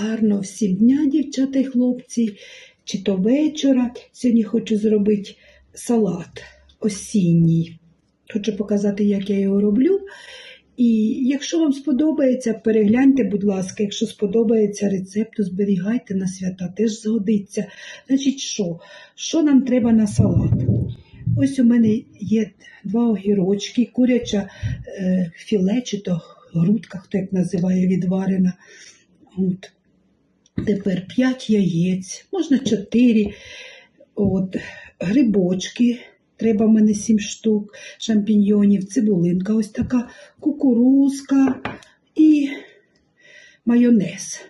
Гарного всім дня, дівчата і хлопці, чи то вечора. Сьогодні хочу зробити салат осінній. Хочу показати, як я його роблю. І якщо вам сподобається, перегляньте, будь ласка, якщо сподобається рецепт, то зберігайте на свята, теж згодиться. Значить, що? Що нам треба на салат? Ось у мене є два огірочки, куряча е, філе, чи то грудка, хто як називає, відварена. От. Тепер 5 яєць, можна 4. От. Грибочки, треба в мене 7 штук, шампіньйонів, цибулинка, ось така кукурузка і майонез.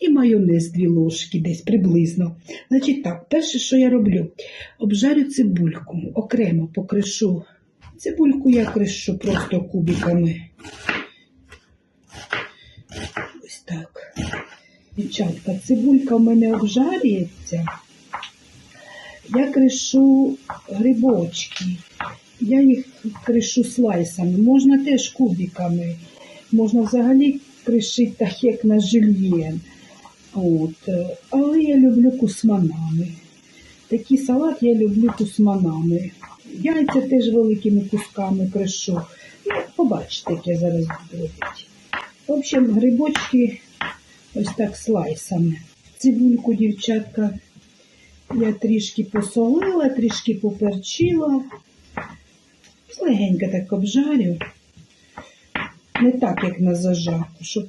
І майонез дві ложки десь приблизно. Значить так, перше, що я роблю, обжарю цибульку, окремо покришу. Цибульку я кришу просто кубиками. Ось так. Дівчатка, цибулька в мене обжарюється. Я кришу грибочки. Я їх кришу слайсами. Можна теж кубиками. Можна взагалі кришити так, як на жильєн. От. Але я люблю кусманами. Такий салат я люблю кусманами. Яйця теж великими кусками кришу. Ну, побачите, як я зараз буду робити. В общем, грибочки ось так слайсами. Цибульку, дівчатка, я трішки посолила, трішки поперчила. Легенько так обжарю. Не так, як на зажарку, щоб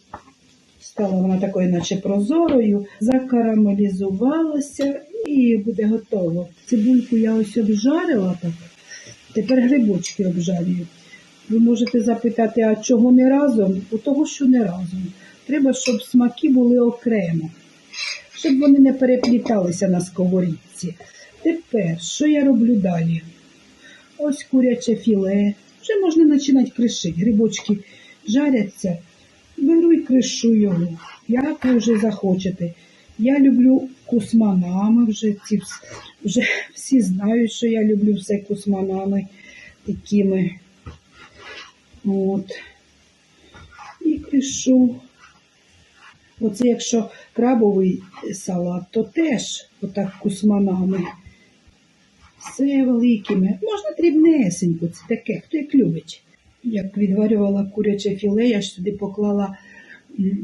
стала вона такою, наче прозорою, закарамелізувалася і буде готово. Цибульку я ось обжарила так. Тепер грибочки обжарюю. Ви можете запитати, а чого не разом? У того, що не разом. Треба, щоб смаки були окремо, щоб вони не перепліталися на сковорідці. Тепер, що я роблю далі? Ось куряче філе. Вже можна починати кришити. Грибочки жаряться. Беру і кришу його. Як ви вже захочете. Я люблю кусманами, вже, ці, вже всі знають, що я люблю все кусманами такими. От. І кришу. Оце якщо крабовий салат, то теж отак кусманами. Все великими. Можна дрібнесенько, це таке, хто як любить. Як відварювала куряче філе, я ж сюди поклала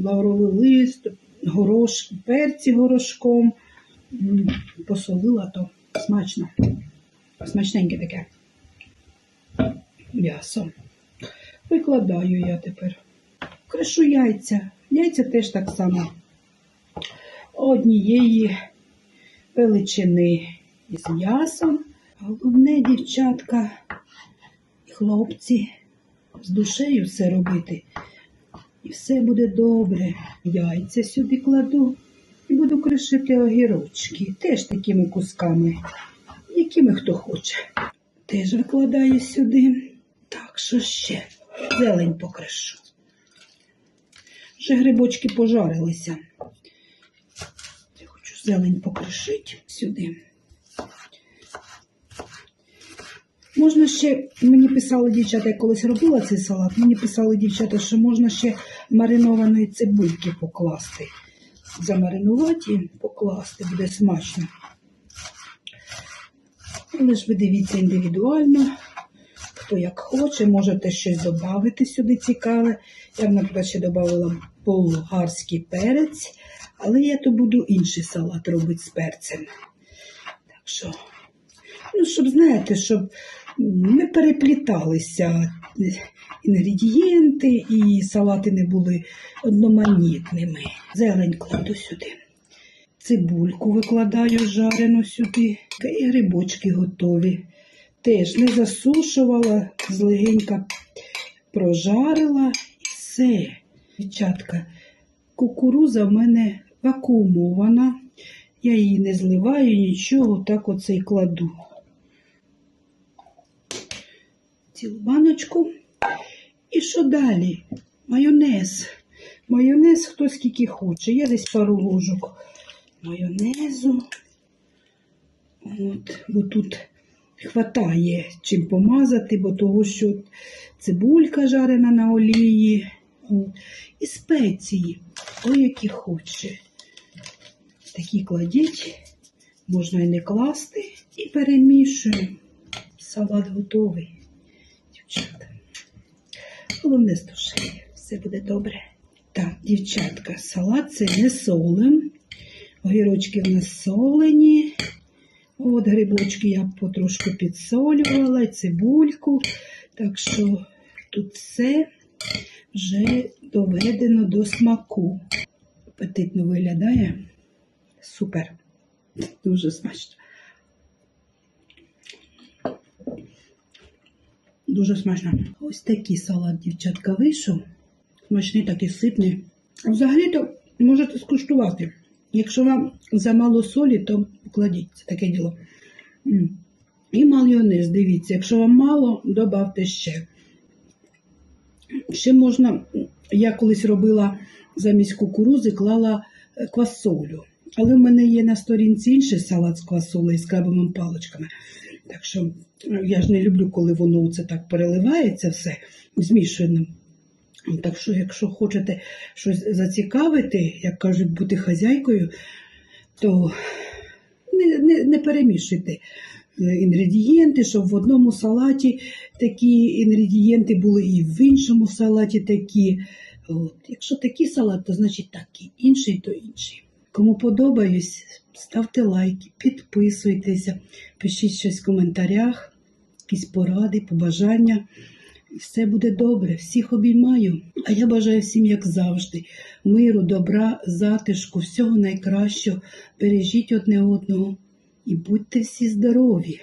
лавровий лист, горошки, перці горошком, посолила то смачно. Смачненьке таке м'ясо. Викладаю я тепер. Кришу яйця. Яйця теж так само однієї величини із м'ясом. Головне, дівчатка і хлопці, з душею все робити. І все буде добре. Яйця сюди кладу і буду кришити огірочки. Теж такими кусками, якими хто хоче. Теж викладаю сюди. Так, що ще? Зелень покришу. Вже грибочки пожарилися. Я хочу зелень покришити сюди. Можна ще, мені писали дівчата, я колись робила цей салат, мені писали дівчата, що можна ще маринованої цибульки покласти. Замаринувати і покласти, буде смачно. Але ж ви дивіться індивідуально, хто як хоче, можете щось додати сюди цікаве. Я, б, наприклад, ще додавала болгарський перець, але я то буду інший салат робити з перцем. Так що, ну, щоб знаєте, щоб не перепліталися інгредієнти і салати не були одноманітними. Зелень кладу сюди. Цибульку викладаю жарену сюди. І грибочки готові. Теж не засушувала, злегенька прожарила і все. Дівчатка, кукуруза в мене вакуумована. Я її не зливаю, нічого, так оце й кладу. Цілу баночку. І що далі? Майонез. Майонез хто скільки хоче. Я десь пару ложок майонезу. От, бо тут хватає чим помазати, бо того, що цибулька жарена на олії. І спеції. хто які хоче. Такі кладіть, можна і не класти, і перемішуємо. Салат готовий, дівчата. Головне з душею, все буде добре. Так, дівчатка, салат це не солим. Огірочки в нас солені. От грибочки я потрошку підсолювала, і цибульку. Так що тут все вже доведено до смаку. Апетитно виглядає. Супер. Дуже смачно. Дуже смачно. Ось такий салат, дівчатка, вийшов. Смачний, такий ситний. Взагалі-то можете скуштувати. Якщо вам замало солі, то покладіть. Це таке діло. І майонез, дивіться, якщо вам мало, додавте ще. Ще можна, я колись робила замість кукурузи, клала е, квасолю. Але в мене є на сторінці інший салат з квасолею з крабовими паличками. Так що е, я ж не люблю, коли воно це так переливається все змішано. Так що, якщо хочете щось зацікавити, як кажуть, бути хазяйкою, то не, не, не перемішуйте е, інгредієнти, щоб в одному салаті такі інгредієнти були і в іншому салаті такі. От. Якщо такий салат, то значить такий, інший то інший. Кому подобаюсь, ставте лайки, підписуйтеся, пишіть щось в коментарях, якісь поради, побажання. І все буде добре. Всіх обіймаю. А я бажаю всім, як завжди, миру, добра, затишку, всього найкращого. Бережіть одне одного і будьте всі здорові.